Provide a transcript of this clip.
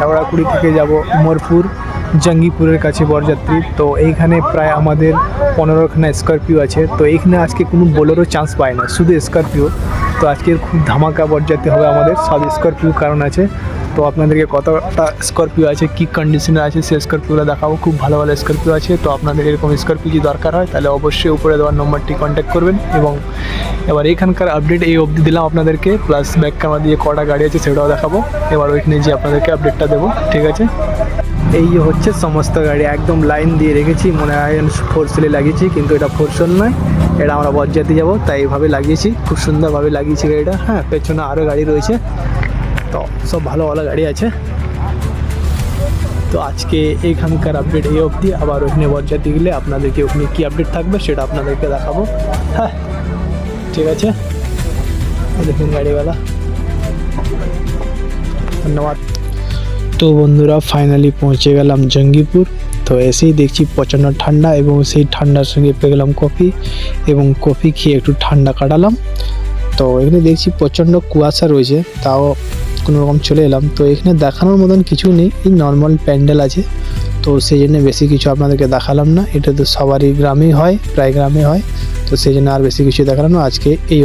শেওড়াকুড়ি থেকে যাব উমরপুর জঙ্গিপুরের কাছে বরযাত্রী। তো এইখানে প্রায় আমাদের পনেরোখানা স্করপিও আছে। তো এইখানে আজকে কোনো বোলেরও চান্স পায় না। শুধু স্করপিও। তো আজকের খুব ধামাকা বরযাত্রী হবে আমাদের। সব স্করপিও কারণ আছে। তো আপনাদেরকে কতটা স্করপিও আছে, কী কন্ডিশনে আছে সেই স্করপিওগুলো দেখাবো। খুব ভালো ভালো স্করপিও আছে। তো আপনাদের এরকম স্করপিও যদি দরকার হয়, তাহলে অবশ্যই উপরে দেওয়ার নম্বরটি কন্ট্যাক্ট করবেন এবং এবার এখানকার আপডেট এই অবধি দিলাম আপনাদেরকে। প্লাস ব্যাক ক্যামেরা দিয়ে কটা গাড়ি আছে, সেটাও দেখাবো। এবার ওইখানে যে আপনাদেরকে আপডেটটা দেবো। ঠিক আছে? এই হচ্ছে সমস্ত গাড়ি। একদম লাইন দিয়ে রেখেছি, মনে হয় ফোর সেলে লাগিয়েছি, কিন্তু এটা ফোর সেল নয়, এটা আমরা বজ্জাতে যাব, তাই এইভাবে লাগিয়েছি, খুব সুন্দরভাবে লাগিয়েছি গাড়িটা। হ্যাঁ পেছনে আরও গাড়ি রয়েছে, তো সব ভালো ভালো গাড়ি আছে। তো আজকে এইখানকার আপডেট এই অবধি, আবার ওখানে বজ্জাতে গেলে আপনাদেরকে ওখানে কী আপডেট থাকবে সেটা আপনাদেরকে দেখাবো। হ্যাঁ ঠিক আছে? দেখুন গাড়িওয়ালা। ধন্যবাদ। তো বন্ধুরা ফাইনালি পৌঁছে গেলাম জঙ্গিপুর। তো এসেই দেখছি প্রচণ্ড ঠান্ডা এবং সেই ঠান্ডার সঙ্গে পেয়ে গেলাম কফি এবং কফি খেয়ে একটু ঠান্ডা কাটালাম। তো এখানে দেখছি প্রচণ্ড কুয়াশা রয়েছে, তাও কোনো রকম চলে এলাম। তো এখানে দেখানোর মতন কিছু নেই, এই নর্মাল প্যান্ডেল আছে। তো সেই জন্য বেশি কিছু আপনাদেরকে দেখালাম না, এটা তো সবারই গ্রামেই হয়, প্রায় গ্রামে হয়। তো সেই জন্য আর বেশি কিছু দেখালাম না, আজকে এই